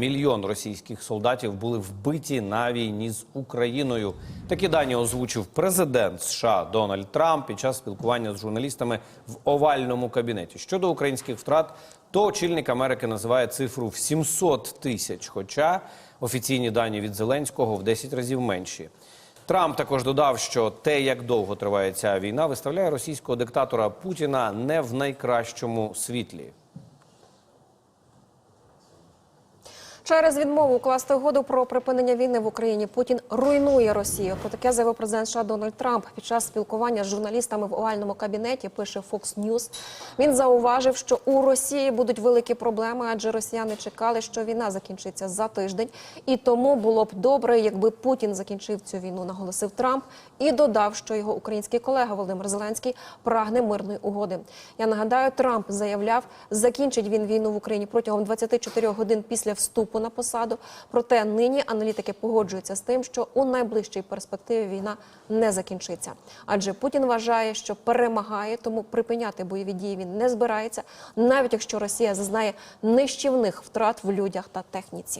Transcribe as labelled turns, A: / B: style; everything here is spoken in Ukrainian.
A: Мільйон російських солдатів були вбиті на війні з Україною. Такі дані озвучив президент США Дональд Трамп під час спілкування з журналістами в овальному кабінеті. Щодо українських втрат, то очільник Америки називає цифру в 700 тисяч, хоча офіційні дані від Зеленського в 10 разів менші. Трамп також додав, що те, як довго триває ця війна, виставляє російського диктатора Путіна не в найкращому світлі.
B: Через відмову укласти угоду про припинення війни в Україні Путін руйнує Росію. Про таке заявив президент США Дональд Трамп під час спілкування з журналістами в овальному кабінеті. Пише Fox News. Він зауважив, що у Росії будуть великі проблеми, адже росіяни чекали, що війна закінчиться за тиждень, і тому було б добре, якби Путін закінчив цю війну. Наголосив Трамп і додав, що його український колега Володимир Зеленський прагне мирної угоди. Я нагадаю, Трамп заявляв, закінчить він війну в Україні протягом 24 годин після вступу на посаду. Проте нині аналітики погоджуються з тим, що у найближчій перспективі війна не закінчиться. Адже Путін вважає, що перемагає, тому припиняти бойові дії він не збирається, навіть якщо Росія зазнає нищівних втрат в людях та техніці.